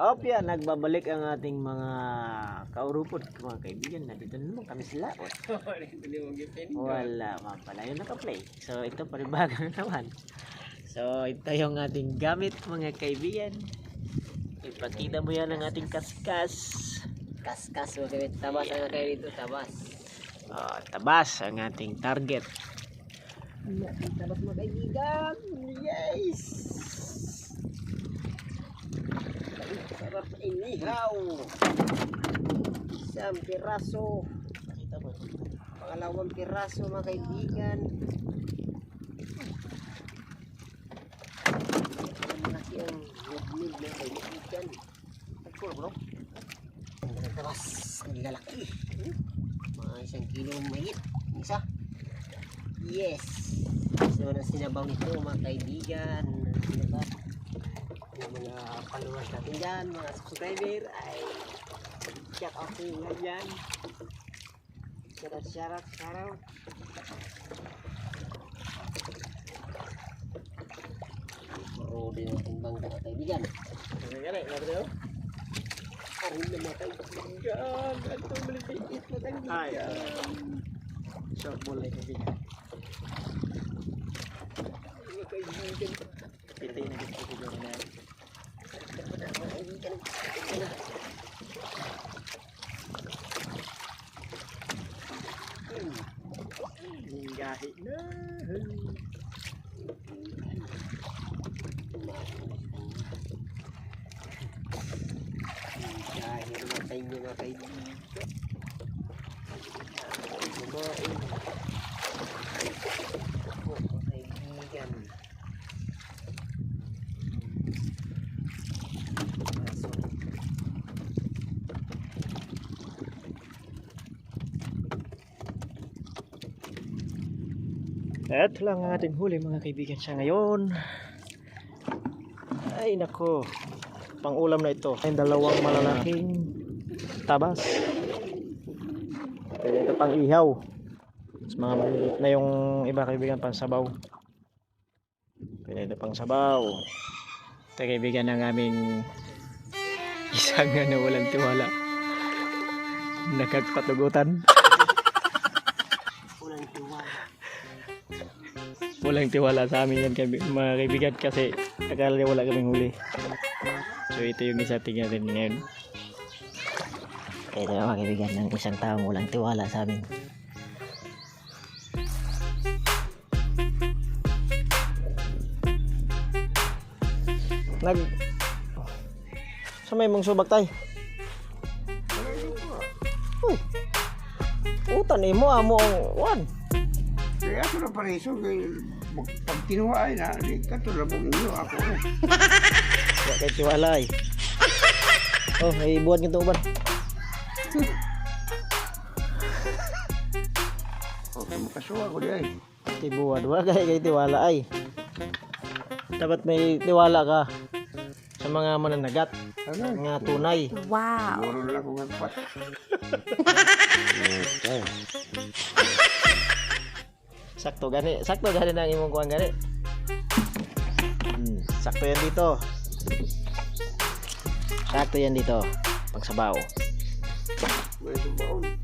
Opya, nagbabalik ang ating mga kaurupod, mga kaibigan. Nandito na naman kami sa laot. Wala man pala yung naka-play. So, ito panibago na naman. So, ito yung ating gamit, mga kaibigan. Ipakita mo yan ang ating kaskas. Kaskas mo kami. Tabas ang kayo dito. Tabas. Oh, tabas ang ating target. Tabas mo kaibigan. Yes! Inihaw. Isang piraso. Pangalawang piraso mga kaibigan. Malaki ang woodmeal mga kaibigan. Pagpuro bro. Ang. Ang lalaki. Hmm? Mga isang kilo mahigit. Isa. Yes. So na sinabaw nito mga kaibigan. Sinabaw. Mga followers natin dyan, mga subscriber ay check out nyo nga dyan. Shout out, shout out, shout out. Puro din ang bangga mga kaibigan. Ano nga rin? Ano rin? Arin na mga kaibigan. Ito maliliit na kaibigan. Ay, Short ball na kaibigan. Mga kaibigan. Gahi na. Dahil naman sa inyo mga kaibigan. Ito lang ang ating huli mga kaibigan sa ngayon. Ay nako. Pang ulam na ito. Ay dalawang malalaking tabas. Pwede ito pang ihaw. Mas mga maliliit na yung iba kaibigan pang sabaw. Pwede ito pang sabaw. Ito kaibigan ng aming isang ano walang tiwala. Nagpatugutan. Walang tiwala. Walang tiwala sa amin yan mga kaibigan kasi akala niya wala kaming huli. So ito yung isa tingnan natin ngayon. Ito mga kaibigan ng isang taong walang tiwala sa amin. Nag sa may mong subak tay. Uy. Utan imo amo ang wan Kaya ako na pareso, kaya pag tinuwaay na, di ka tulad mo ninyo ako. Wala kay tiwala eh. Oh, may buwan nito uban. O, makasuwa ko di ay. Tibuwan, wala kay kay tiwala ay. Dapat may tiwala ka sa mga mananagat, Ano? mga tunay. Siguro na lang kung nagpat. Sakto gani, sakto gani nang imong kuan gani. Hmm, sakto yan dito. Sakto yan dito. Pagsabaw. May sumbaon.